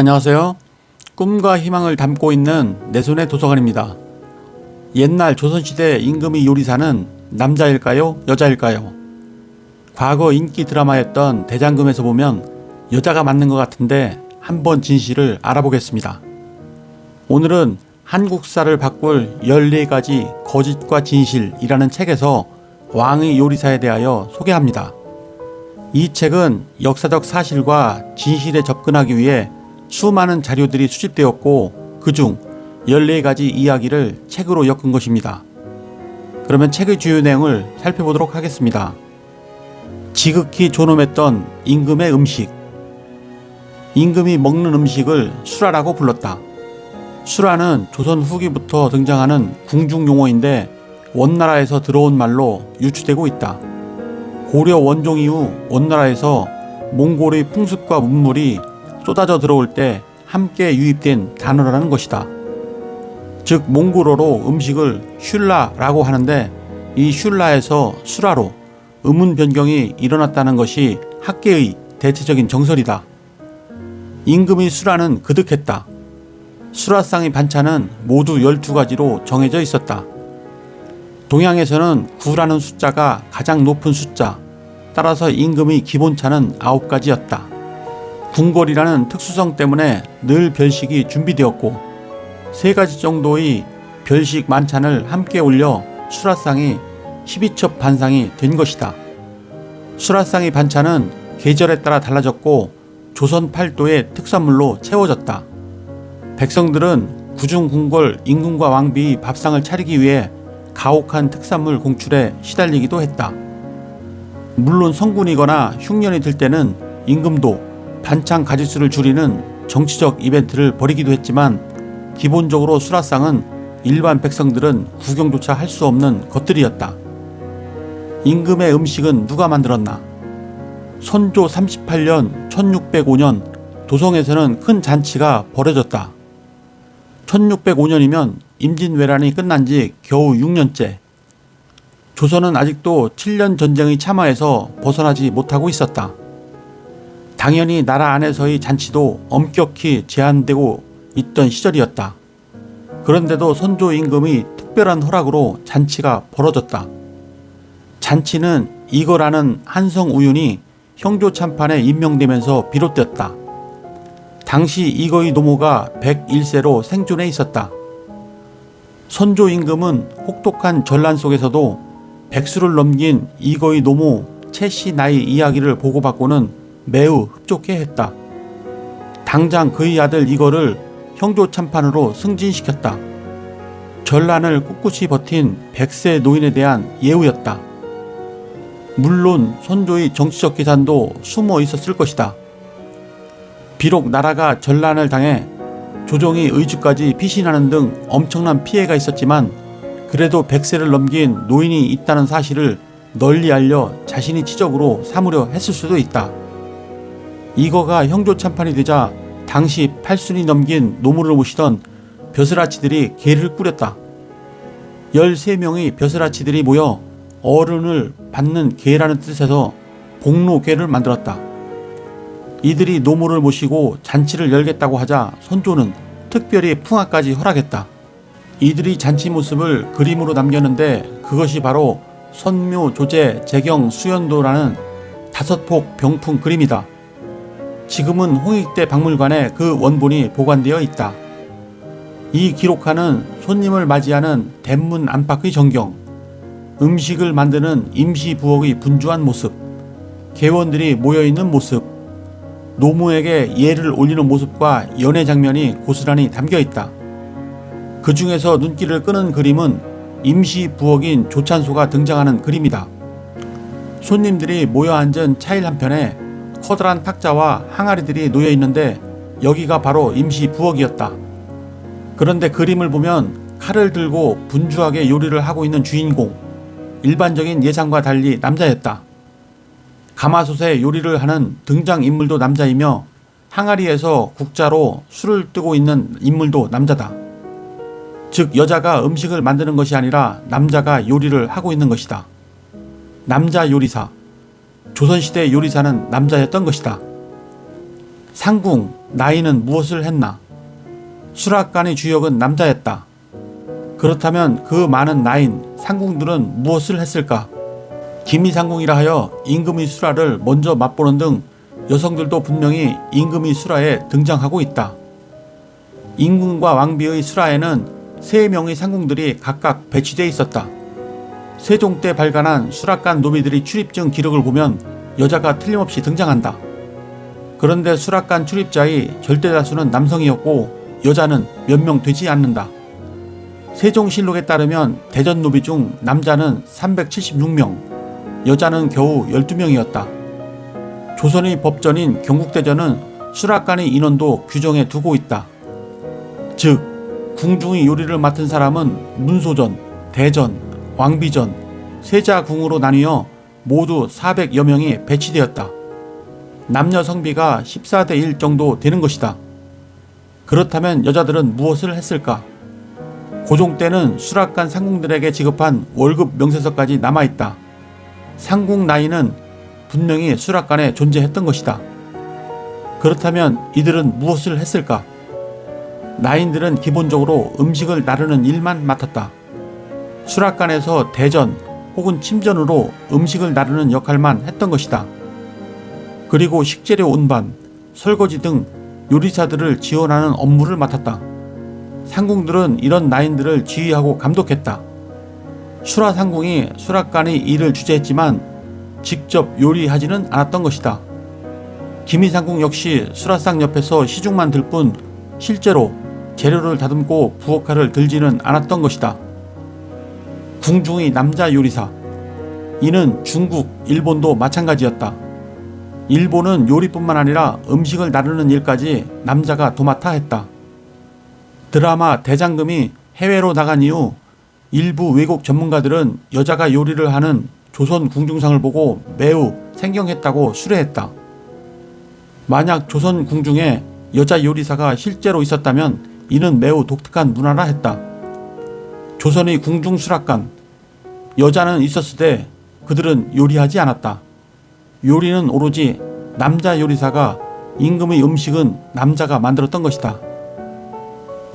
안녕하세요. 꿈과 희망을 담고 있는 내 손의 도서관입니다. 옛날 조선시대 임금의 요리사는 남자일까요? 여자일까요? 과거 인기 드라마였던 대장금에서 보면 여자가 맞는 것 같은데 한번 진실을 알아보겠습니다. 오늘은 한국사를 바꿀 14가지 거짓과 진실이라는 책에서 왕의 요리사에 대하여 소개합니다. 이 책은 역사적 사실과 진실에 접근하기 위해 수많은 자료들이 수집되었고 그중 14가지 이야기를 책으로 엮은 것입니다. 그러면 책의 주요 내용을 살펴보도록 하겠습니다. 지극히 존엄했던 임금의 음식. 임금이 먹는 음식을 수라라고 불렀다. 수라는 조선 후기부터 등장하는 궁중 용어인데 원나라에서 들어온 말로 유추되고 있다. 고려 원종 이후 원나라에서 몽골의 풍습과 문물이 쏟아져 들어올 때 함께 유입된 단어라는 것이다. 즉 몽골어로 음식을 슐라라고 하는데 이 슐라에서 수라로 음운 변경이 일어났다는 것이 학계의 대체적인 정설이다. 임금의 수라는 그득했다. 수라상의 반찬은 모두 12가지로 정해져 있었다. 동양에서는 9라는 숫자가 가장 높은 숫자, 따라서 임금의 기본차는 9가지였다. 궁궐이라는 특수성 때문에 늘 별식이 준비되었고 세 가지 정도의 별식 만찬을 함께 올려 수라상이 12첩 반상이 된 것이다. 수라상의 반찬은 계절에 따라 달라졌고 조선 팔도의 특산물로 채워졌다. 백성들은 구중 궁궐 임금과 왕비의 밥상을 차리기 위해 가혹한 특산물 공출에 시달리기도 했다. 물론 성군이거나 흉년이 들 때는 임금도 반찬 가짓수를 줄이는 정치적 이벤트를 벌이기도 했지만 기본적으로 수라상은 일반 백성들은 구경조차 할 수 없는 것들이었다. 임금의 음식은 누가 만들었나? 선조 38년 1605년 도성에서는 큰 잔치가 벌어졌다. 1605년이면 임진왜란이 끝난 지 겨우 6년째. 조선은 아직도 7년 전쟁의 참화에서 벗어나지 못하고 있었다. 당연히 나라 안에서의 잔치도 엄격히 제한되고 있던 시절이었다. 그런데도 선조 임금의 특별한 허락으로 잔치가 벌어졌다. 잔치는 이거라는 한성 우윤이 형조 참판에 임명되면서 비롯되었다. 당시 이거의 노모가 101세로 생존해 있었다. 선조 임금은 혹독한 전란 속에서도 백수를 넘긴 이거의 노모 채씨 나이 이야기를 보고받고는 매우 흡족해 했다. 당장 그의 아들 이거를 형조 참판으로 승진시켰다. 전란을 꿋꿋이 버틴 백세 노인에 대한 예우였다. 물론 선조의 정치적 계산도 숨어 있었을 것이다. 비록 나라가 전란을 당해 조정이 의주까지 피신하는 등 엄청난 피해가 있었지만 그래도 백세를 넘긴 노인이 있다는 사실을 널리 알려 자신이 치적으로 삼으려 했을 수도 있다. 이거가 형조 참판이 되자 당시 팔순이 넘긴 노무를 모시던 벼슬아치들이 개를 꾸렸다. 13명의 벼슬아치들이 모여 어른을 받는 개라는 뜻에서 복로개를 만들었다. 이들이 노무를 모시고 잔치를 열겠다고 하자 선조는 특별히 풍화까지 허락했다. 이들이 잔치 모습을 그림으로 남겼는데 그것이 바로 선묘, 조제, 재경, 수연도라는 다섯 폭 병풍 그림이다. 지금은 홍익대 박물관에 그 원본이 보관되어 있다. 이 기록하는 손님을 맞이하는 대문 안팎의 전경, 음식을 만드는 임시 부엌의 분주한 모습, 개원들이 모여 있는 모습, 노무에게 예를 올리는 모습과 연애 장면이 고스란히 담겨 있다. 그 중에서 눈길을 끄는 그림은 임시 부엌인 조찬소가 등장하는 그림이다. 손님들이 모여 앉은 차일 한편에 커다란 탁자와 항아리들이 놓여 있는데 여기가 바로 임시 부엌이었다. 그런데 그림을 보면 칼을 들고 분주하게 요리를 하고 있는 주인공, 일반적인 예상과 달리 남자였다. 가마솥에 요리를 하는 등장 인물도 남자이며 항아리에서 국자로 술을 뜨고 있는 인물도 남자다. 즉 여자가 음식을 만드는 것이 아니라 남자가 요리를 하고 있는 것이다. 남자 요리사. 조선시대 요리사는 남자였던 것이다. 상궁, 나인은 무엇을 했나? 수락관의 주역은 남자였다. 그렇다면 그 많은 나인, 상궁들은 무엇을 했을까? 기미상궁이라 하여 임금의 수라를 먼저 맛보는 등 여성들도 분명히 임금의 수라에 등장하고 있다. 임금과 왕비의 수라에는 세 명의 상궁들이 각각 배치돼 있었다. 세종 때 발간한 수락관 노비들의 출입증 기록을 보면 여자가 틀림없이 등장한다. 그런데 수락관 출입자의 절대 다수는 남성이었고 여자는 몇 명 되지 않는다. 세종실록에 따르면 대전 노비 중 남자는 376명, 여자는 겨우 12명이었다. 조선의 법전인 경국대전은 수락관의 인원도 규정해 두고 있다. 즉, 궁중의 요리를 맡은 사람은 문소전, 대전, 왕비전, 세자궁으로 나뉘어 모두 400여 명이 배치되었다. 남녀 성비가 14대 1 정도 되는 것이다. 그렇다면 여자들은 무엇을 했을까? 고종 때는 수락관 상궁들에게 지급한 월급 명세서까지 남아있다. 상궁 나이는 분명히 수락관에 존재했던 것이다. 그렇다면 이들은 무엇을 했을까? 나인들은 기본적으로 음식을 나르는 일만 맡았다. 수락관에서 대전 혹은 침전으로 음식을 나르는 역할만 했던 것이다. 그리고 식재료 운반, 설거지 등 요리사들을 지원하는 업무를 맡았다. 상궁들은 이런 나인들을 지휘하고 감독했다. 수라 상궁이 수락관의 일을 주재했지만 직접 요리하지는 않았던 것이다. 기미상궁 역시 수라상 옆에서 시중만 들 뿐 실제로 재료를 다듬고 부엌칼을 들지는 않았던 것이다. 궁중의 남자 요리사. 이는 중국, 일본도 마찬가지였다. 일본은 요리뿐만 아니라 음식을 나르는 일까지 남자가 도맡아 했다. 드라마 대장금이 해외로 나간 이후 일부 외국 전문가들은 여자가 요리를 하는 조선 궁중상을 보고 매우 생경했다고 수레했다. 만약 조선 궁중에 여자 요리사가 실제로 있었다면 이는 매우 독특한 문화라 했다. 조선의 궁중 수락관 여자는 있었으되 그들은 요리하지 않았다. 요리는 오로지 남자 요리사가 임금의 음식은 남자가 만들었던 것이다.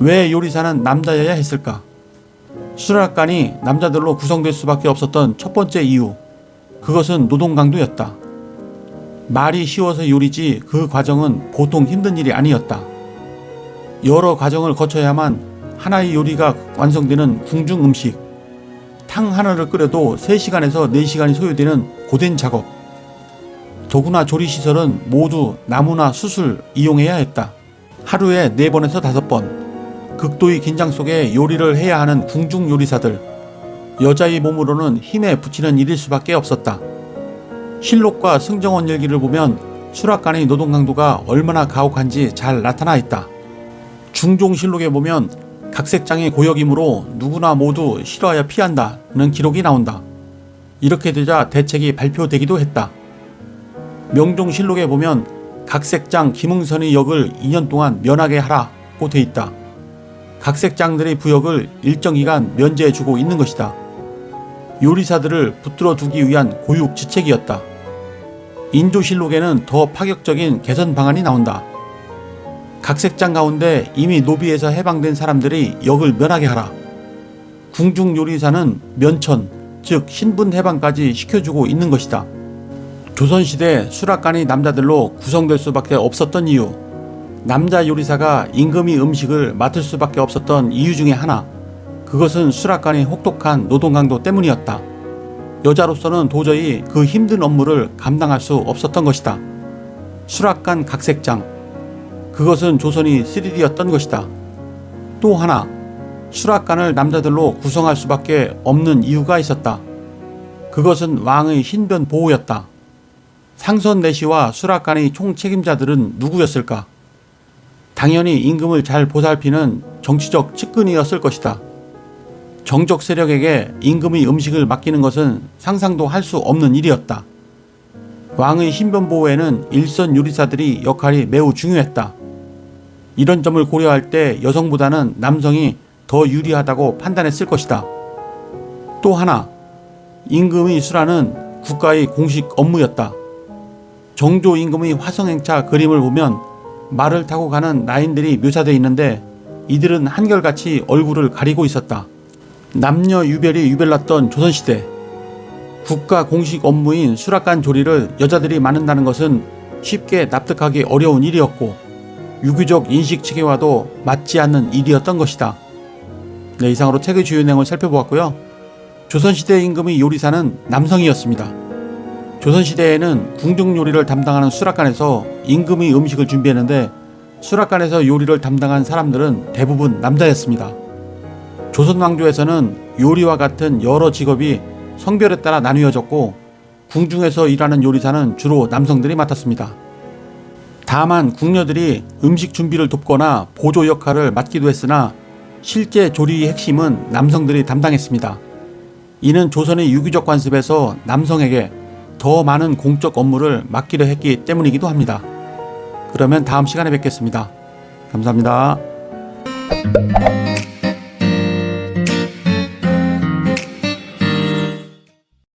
왜 요리사는 남자여야 했을까? 수락관이 남자들로 구성될 수밖에 없었던 첫 번째 이유. 그것은 노동 강도였다. 말이 쉬워서 요리지 그 과정은 보통 힘든 일이 아니었다. 여러 과정을 거쳐야만 하나의 요리가 완성되는 궁중 음식. 탕 하나를 끓여도 3시간에서 4시간이 소요되는 고된 작업. 도구나 조리 시설은 모두 나무나 숯을 이용해야 했다. 하루에 4번에서 5번. 극도의 긴장 속에 요리를 해야 하는 궁중 요리사들. 여자의 몸으로는 힘에 붙이는 일일 수밖에 없었다. 실록과 승정원 일기를 보면 수락관의 노동 강도가 얼마나 가혹한지 잘 나타나 있다. 중종 실록에 보면 각색장의 고역이므로 누구나 모두 싫어하여 피한다는 기록이 나온다. 이렇게 되자 대책이 발표되기도 했다. 명종실록에 보면 각색장 김응선의 역을 2년 동안 면하게 하라고 돼 있다. 각색장들의 부역을 일정 기간 면제해 주고 있는 것이다. 요리사들을 붙들어 두기 위한 고육 지책이었다. 인도실록에는 더 파격적인 개선 방안이 나온다. 각 색장 가운데 이미 노비에서 해방된 사람들이 역을 면하게 하라. 궁중 요리사는 면천, 즉 신분 해방까지 시켜주고 있는 것이다. 조선시대 수락관이 남자들로 구성될 수밖에 없었던 이유. 남자 요리사가 임금이 음식을 맡을 수밖에 없었던 이유 중에 하나. 그것은 수락관의 혹독한 노동 강도 때문이었다. 여자로서는 도저히 그 힘든 업무를 감당할 수 없었던 것이다. 수락관 각색장. 그것은 조선이 3D였던 것이다. 또 하나, 수락관을 남자들로 구성할 수밖에 없는 이유가 있었다. 그것은 왕의 신변 보호였다. 상선 내시와 수락관의 총 책임자들은 누구였을까? 당연히 임금을 잘 보살피는 정치적 측근이었을 것이다. 정적 세력에게 임금의 음식을 맡기는 것은 상상도 할 수 없는 일이었다. 왕의 신변 보호에는 일선 요리사들이 역할이 매우 중요했다. 이런 점을 고려할 때 여성보다는 남성이 더 유리하다고 판단했을 것이다. 또 하나, 임금의 수라는 국가의 공식 업무였다. 정조 임금의 화성행차 그림을 보면 말을 타고 가는 나인들이 묘사되어 있는데 이들은 한결같이 얼굴을 가리고 있었다. 남녀 유별이 유별났던 조선시대. 국가 공식 업무인 수락관 조리를 여자들이 맡는다는 것은 쉽게 납득하기 어려운 일이었고 유교적 인식 체계와도 맞지 않는 일이었던 것이다. 네, 이상으로 책의 주요 내용을 살펴보았고요. 조선시대 임금의 요리사는 남성이었습니다. 조선시대에는 궁중 요리를 담당하는 수락관에서 임금의 음식을 준비했는데 수락관에서 요리를 담당한 사람들은 대부분 남자였습니다. 조선 왕조에서는 요리와 같은 여러 직업이 성별에 따라 나뉘어졌고 궁중에서 일하는 요리사는 주로 남성들이 맡았습니다. 다만 궁녀들이 음식 준비를 돕거나 보조 역할을 맡기도 했으나 실제 조리의 핵심은 남성들이 담당했습니다. 이는 조선의 유교적 관습에서 남성에게 더 많은 공적 업무를 맡기려 했기 때문이기도 합니다. 그러면 다음 시간에 뵙겠습니다. 감사합니다.